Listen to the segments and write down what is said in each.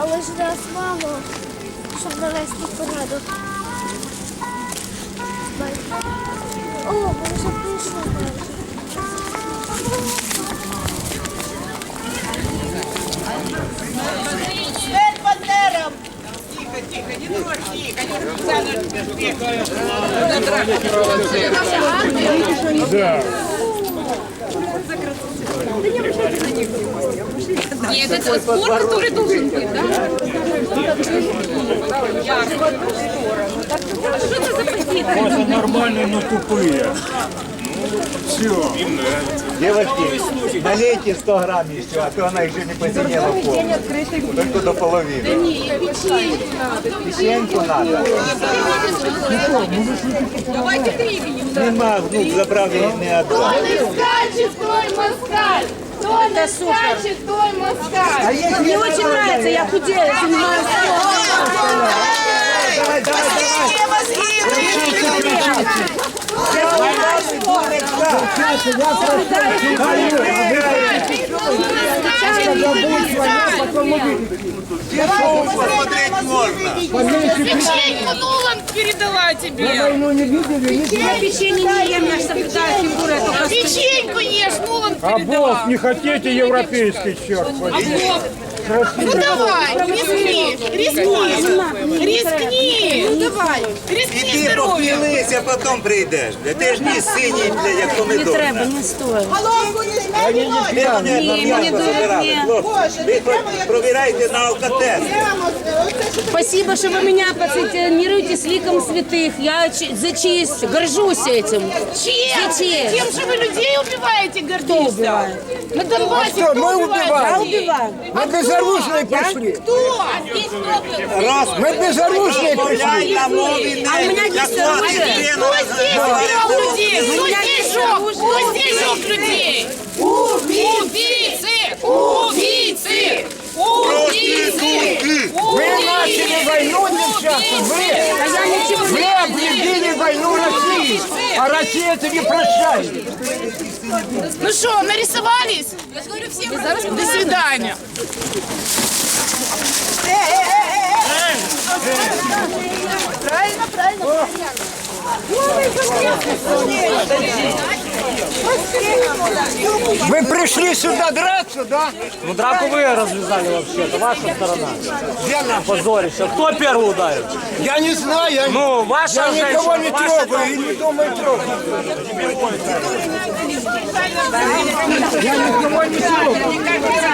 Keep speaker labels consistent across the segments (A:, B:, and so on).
A: але ж нас мало, щоб навести порядок. О, ми вже прийшли майже.
B: Смерть бандерам!
C: Нет, это спор, который должен быть, да? Что это за позиция?
D: Это нормальные, но тупые. Все.
E: Девочки, налейте 100 грамм еще, а то она еще не посинела полностью. Только до половины. Печеньку надо.
C: Давайте три
E: Нема, внук її не отдав.
F: не скачет! Кто не скачет, той москаль!
G: Мне очень нравится, я худею, занимаюсь
E: Давай, давай.
C: Печеньку Нулан передала тебе.
G: Я печенье не ем, я соблюдаю фигуру, я только
C: Печеньку Нулан
D: А
C: передала.
D: босс, не хотите европейский, черт возьми?
C: Ну давай, рискни, рискни, рискни. Ну давай, рискни
E: Іди
C: здоровьем.
E: похмілися, потім прийдеш. бля. Ти ж не синій, бля, як помидор.
G: треба, не стоит.
B: Головку не жмете ноги!
E: Де вони нормально забирали, хлопці? Ви хоч провіряйте на алкотест.
B: Прямо, оце що
G: Спасибо, что вы меня позиционируете с ликом святых. Я ч- за честь, горжусь этим.
C: Чем?
G: За честь.
C: Тем, что вы людей убиваете, гордишься.
G: убивает?
C: На Донбассе кто убивает?
G: Я
C: людей?
G: убиваю.
C: Мы безоружные пришли. Кто? А?
E: Раз, прийшли. на мові
G: А у меня
E: не.
G: есть оружие.
C: Кто здесь убивал людей? Убийцы! Убийцы! Убийцы! Вы начали войну, девчата! Вы!
G: А я ничего не
H: объявили войну России, а Россия это не прощает.
C: Ну что, нарисовались? Я же говорю всем. До свидания.
B: правильно, правильно.
H: Вы пришли сюда драться, да?
I: Ну драку вы развязали вообще-то, ваша сторона.
H: Я, на-
I: Позорище. Кто первый ударил?
H: я не знаю, я,
I: Ну, ваша
H: я никого
I: женщина,
H: не
I: ваша
H: трогаю и не думаю трогать. Я никого не трогаю.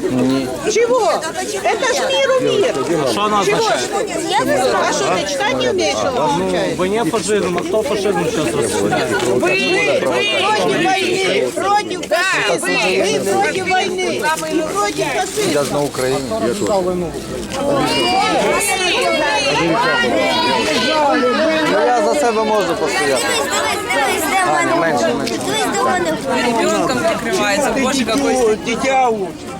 B: Чего? Это ж миру мир.
I: Что она означает?
A: Я не знаю.
B: А что, ты читать не умеешь, что это означает?
I: Вы не фашизм, а кто фашизм сейчас распространяет?
B: Против войны, против да, вы, вы против войны, против фашизма.
E: на Україні. Ну я за себе можу постояти. Менше, менше.
A: В мене.
J: Ребенком прикрывается. Боже, какой
E: Дитя учить.